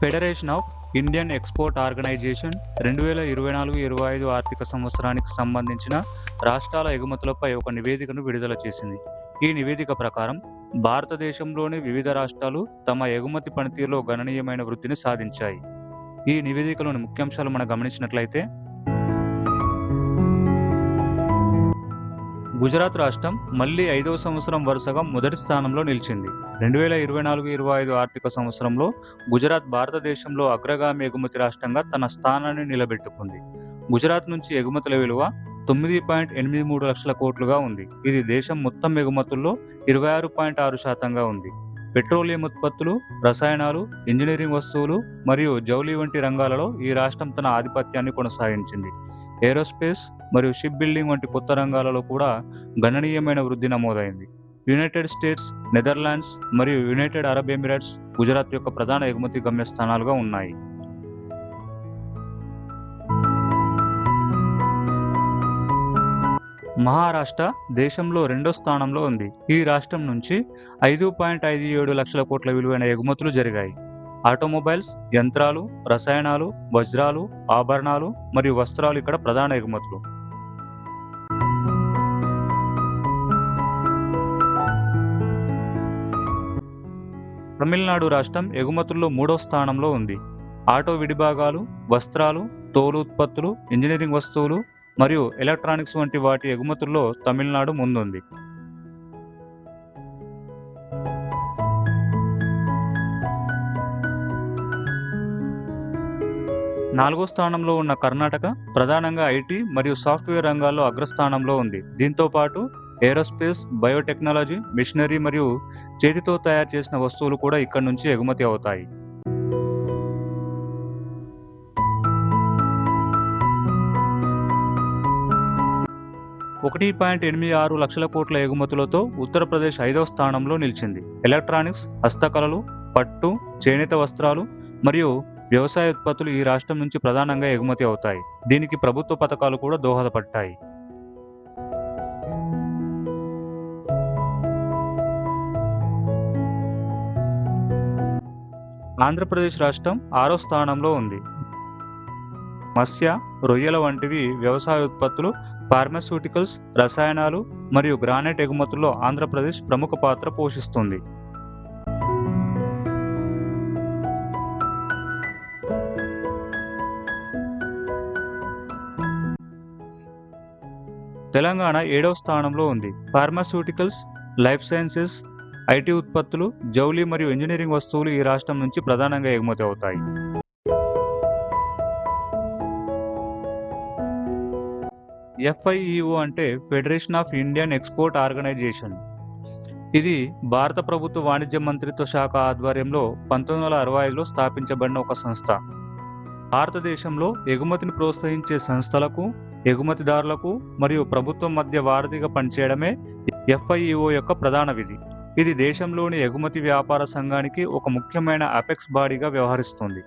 Federation of Indian export organisation రెండు వేల ఇరవై నాలుగు ఇరవై ఐదు ఆర్థిక సంవత్సరానికి సంబంధించిన రాష్ట్రాల ఎగుమతులపై ఒక నివేదికను విడుదల చేసింది. ఈ నివేదిక ప్రకారం భారతదేశంలోని వివిధ రాష్ట్రాలు తమ ఎగుమతి పనితీరులో గణనీయమైన వృద్ధిని సాధించాయి. ఈ నివేదికలోని ముఖ్యాంశాలు మనం గమనించినట్లయితే గుజరాత్ రాష్ట్రం మళ్ళీ ఐదవ సంవత్సరం వరుసగా మొదటి స్థానంలో నిలిచింది. రెండు వేల ఇరవై నాలుగు ఇరవై ఐదు ఆర్థిక సంవత్సరంలో గుజరాత్ భారతదేశంలో అగ్రగామి ఎగుమతి రాష్ట్రంగా తన స్థానాన్ని నిలబెట్టుకుంది. గుజరాత్ నుంచి ఎగుమతుల విలువ తొమ్మిది పాయింట్ ఎనిమిది మూడు లక్షల కోట్లుగా ఉంది. ఇది దేశం మొత్తం ఎగుమతుల్లో ఇరవై ఆరు పాయింట్ ఆరు శాతంగా ఉంది. పెట్రోలియం ఉత్పత్తులు రసాయనాలు ఇంజనీరింగ్ వస్తువులు మరియు జౌలి వంటి రంగాలలో ఈ రాష్ట్రం తన ఆధిపత్యాన్ని కొనసాగించింది. ఏరోస్పేస్ మరియు షిప్ బిల్డింగ్ వంటి కొత్త రంగాలలో కూడా గణనీయమైన వృద్ధి నమోదైంది. యునైటెడ్ స్టేట్స్ నెదర్లాండ్స్ మరియు యునైటెడ్ అరబ్ ఎమిరేట్స్ గుజరాత్ యొక్క ప్రధాన ఎగుమతి గమ్యస్థానాలుగా ఉన్నాయి. మహారాష్ట్ర దేశంలో రెండో స్థానంలో ఉంది. ఈ రాష్ట్రం నుంచి ఐదు పాయింట్ ఐదు ఏడు లక్షల కోట్ల విలువైన ఎగుమతులు జరిగాయి. ఆటోమొబైల్స్ యంత్రాలు రసాయనాలు వజ్రాలు ఆభరణాలు మరియు వస్త్రాలు ఇక్కడ ప్రధాన ఎగుమతులు. తమిళనాడు రాష్ట్రం ఎగుమతుల్లో మూడో స్థానంలో ఉంది. ఆటో విడిభాగాలు వస్త్రాలు తోలు ఉత్పత్తులు ఇంజనీరింగ్ వస్తువులు మరియు ఎలక్ట్రానిక్స్ వంటి వాటి ఎగుమతుల్లో తమిళనాడు ముందుంది. నాలుగో స్థానంలో ఉన్న కర్ణాటక ప్రధానంగా ఐటీ మరియు సాఫ్ట్వేర్ రంగాల్లో అగ్రస్థానంలో ఉంది. దీంతో పాటు ఏరోస్పేస్ బయోటెక్నాలజీ మిషనరీ మరియు చేతితో తయారు చేసిన వస్తువులు కూడా ఇక్కడ నుంచి ఎగుమతి అవుతాయి. ఒకటి పాయింట్ ఎనిమిది ఆరు లక్షల కోట్ల ఎగుమతులతో ఉత్తరప్రదేశ్ ఐదవ స్థానంలో నిలిచింది. ఎలక్ట్రానిక్స్ హస్తకళలు పట్టు చేనేత వస్త్రాలు మరియు వ్యవసాయ ఉత్పత్తులు ఈ రాష్ట్రం నుంచి ప్రధానంగా ఎగుమతి అవుతాయి. దీనికి ప్రభుత్వ పథకాలు కూడా దోహదపడ్డాయి. ఆంధ్రప్రదేశ్ రాష్ట్రం ఆరో స్థానంలో ఉంది. మత్స్య రొయ్యల వంటివి వ్యవసాయ ఉత్పత్తులు ఫార్మాస్యూటికల్స్ రసాయనాలు మరియు గ్రానైట్ ఎగుమతుల్లో ఆంధ్రప్రదేశ్ ప్రముఖ పాత్ర పోషిస్తుంది. తెలంగాణ ఏడవ స్థానంలో ఉంది. ఫార్మాస్యూటికల్స్ లైఫ్ సైన్సెస్ ఐటీ ఉత్పత్తులు జౌలి మరియు ఇంజనీరింగ్ వస్తువులు ఈ రాష్ట్రం నుంచి ప్రధానంగా ఎగుమతి అవుతాయి. ఎఫ్ఐఈఓ అంటే federation of Indian export organisation ఇది భారత ప్రభుత్వ వాణిజ్య మంత్రిత్వ శాఖ ఆధ్వర్యంలో పంతొమ్మిది వందల అరవై ఐదులో స్థాపించబడిన ఒక సంస్థ. భారతదేశంలో ఎగుమతిని ప్రోత్సహించే సంస్థలకు ఎగుమతిదారులకు మరియు ప్రభుత్వం మధ్య వారధిగా పనిచేయడమే ఎఫ్ఐఈఓ యొక్క ప్రధాన విధి. ఇది దేశంలోని ఎగుమతి వ్యాపార సంఘానికి ఒక ముఖ్యమైన అపెక్స్ బాడీగా వ్యవహరిస్తుంది.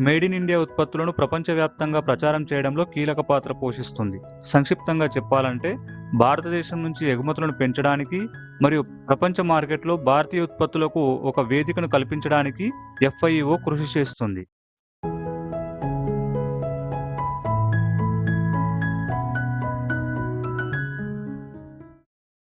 మేడ్ ఇన్ ఇండియా ఉత్పత్తులను ప్రపంచవ్యాప్తంగా ప్రచారం చేయడంలో కీలక పాత్ర పోషిస్తుంది. సంక్షిప్తంగా చెప్పాలంటే భారతదేశం నుంచి ఎగుమతులను పెంచడానికి మరియు ప్రపంచ మార్కెట్లో భారతీయ ఉత్పత్తులకు ఒక వేదికను కల్పించడానికి ఎఫ్ఐఓ కృషి చేస్తుంది.